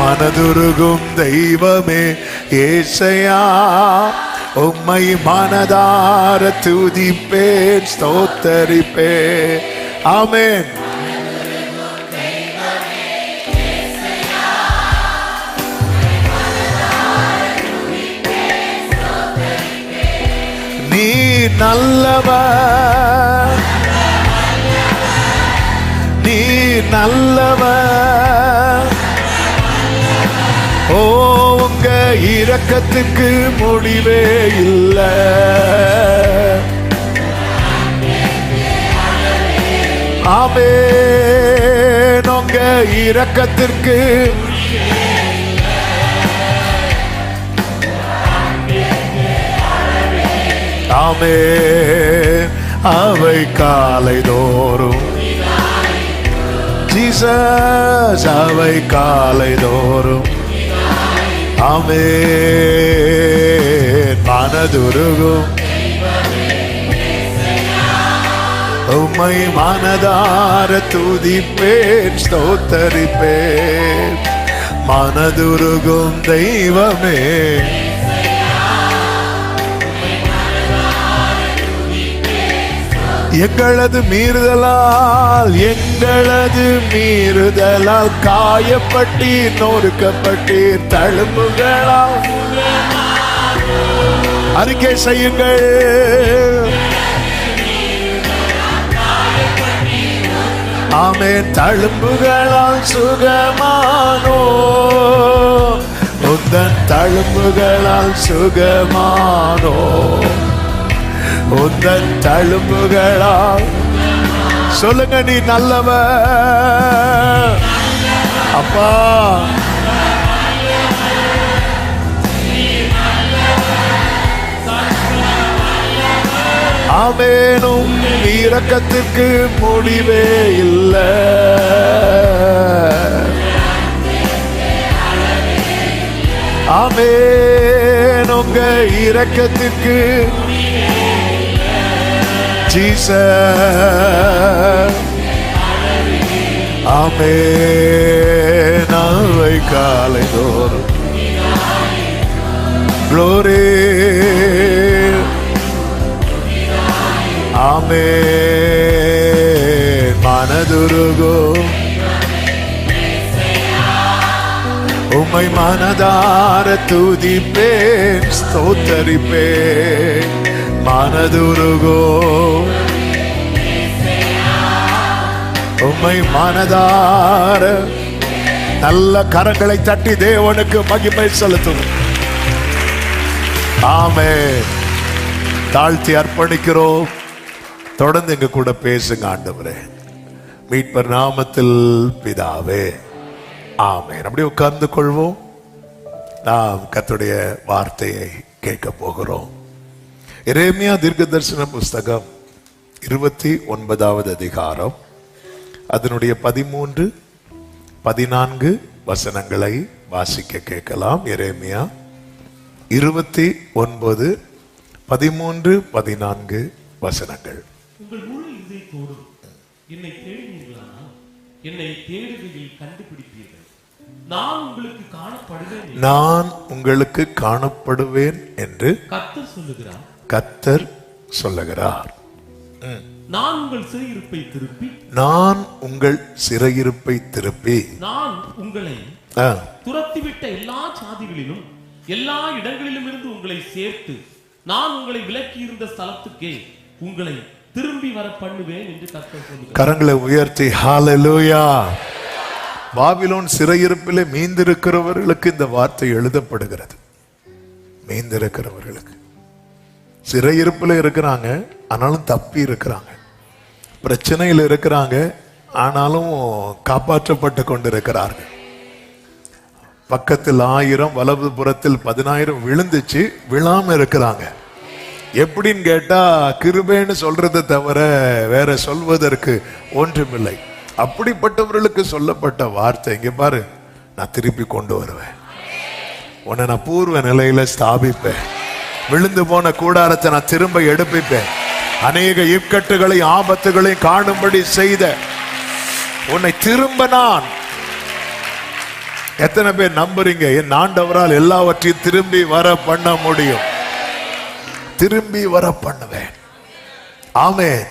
மனதுருகும் தெய்வமே ஏசையா உம்மை மனதார துதிப்பேன் ஸ்தோத்தரிப்பே. ஆமேன். நீ நல்லவர். நீ நல்லவர். இரக்கத்துக்கு முடிவே இல்லை. ஆமே உங்க இரக்கத்திற்கு ஆமே அவை காலை தோறும் ஜீசஸ் அவை காலை தோறும் ஆமே மனதுருகும். உம்மை மனதார துதிப்பேன் ஸ்தோத்தரிப்பேன். மனதுருகும் தெய்வமே. எங்களது மீறுதலால் எங்களது மீறுதலால் காயப்பட்டி நொறுக்கப்பட்டி தழும்புகளால். அறிக்கை செய்யுங்கள். ஆமே தழும்புகளால் சுகமானோ உந்தன் தழும்புகளால் சுகமானோ. உந்தன் தழும்புகளால். சொல்லுங்க நீ நல்லவ அப்பா. ஆமேனும் இரக்கத்திற்கு முடிவே இல்லை. ஆமேன் உங்க இரக்கத்திற்கு Jesus. Amen. அவை காலை Glory. Amen. Manadurugo. உம்மை மனதார துதிப்பேன் ஸ்தோத்தரிப்பேன் மனதுருகோ. உம்மை மனதார நல்ல கரங்களை தட்டி தேவனுக்கு மகிமை செலுத்தும் ஆமே. தாழ்த்தி அர்ப்பணிக்கிறோம். தொடர்ந்து எங்க கூட பேசுங்க ஆண்டவரே. மீட்பர் நாமத்தில் பிதாவே. ஆமே. அப்படியே உட்கார்ந்து கொள்வோம். நாம் கத்துடைய வார்த்தையை கேட்க போகிறோம். எரேமியா தீர்க்க தரிசன புஸ்தகம் இருபத்தி ஒன்பதாவது அதிகாரம். அதனுடைய பதிமூன்று பதினான்கு வசனங்களை வாசிக்க கேட்கலாம். எரேமியா இருபத்தி ஒன்பது பதிமூன்று பதினான்கு வசனங்கள். உங்கள் முழு இதயத்தோடும் என்னை தேடினீர்களானால் என்னை தேடுகையில் கண்டுபிடிப்பீர்கள். நான் உங்களுக்கு காணப்படுவேன் என்று நான் உங்களுக்கு காணப்படுவேன் என்று கர்த்தர் சொல்லுகிறார். கத்தர் சொல்லுகிறார். நான் உங்கள் சிறையிருப்பை திருப்பி. நான் உங்கள் சிறையிருப்பை திருப்பி. நான் உங்களை துரத்திவிட்ட எல்லா சாதிகளிலும் எல்லா இடங்களிலும் இருந்து உங்களை சேர்த்து நான் உங்களை விலக்கி இருந்த ஸ்தலத்துக்கே உங்களை திரும்பி வர பண்ணுவேன் என்று சொல்லுகிறார். கரங்களை உயர்த்தி ஹalleluya. பாபிலோன் சிறையிருப்பிலே மீந்திருக்கிறவர்களுக்கு இந்த வார்த்தை எழுதப்படுகிறது. மீந்திருக்கிறவர்களுக்கு. சிறையிருப்பில் இருக்கிறாங்க ஆனாலும் தப்பி இருக்கிறாங்க. பிரச்சனையில் இருக்கிறாங்க ஆனாலும் காப்பாற்றப்பட்டு கொண்டிருக்கிறார்கள். பக்கத்தில் ஆயிரம் வலது புறத்தில் பதினாயிரம் விழுந்துச்சு விழாம இருக்கிறாங்க. எப்படின்னு கேட்டா கிருபேன்னு சொல்றதை தவிர வேற சொல்வதற்கு ஒன்றுமில்லை. அப்படிப்பட்டவர்களுக்கு சொல்லப்பட்ட வார்த்தை இங்க பாரு நான் திருப்பி கொண்டு வருவேன். உன்னை நான் பூர்வ நிலையில ஸ்தாபிப்பேன். விழுந்து போன கூடாரத்தை நான் திரும்ப எடுப்பிப்பேன். அநேக இக்கட்டுகளை ஆபத்துகளை காணும்படி செய்த உன்னை திரும்ப நான். எத்தனை பேர் நம்புறீங்க? என் ஆண்டவரால் எல்லாவற்றையும் திரும்பி வர பண்ண முடியும். திரும்பி வர பண்ணுவேன். ஆமேன்.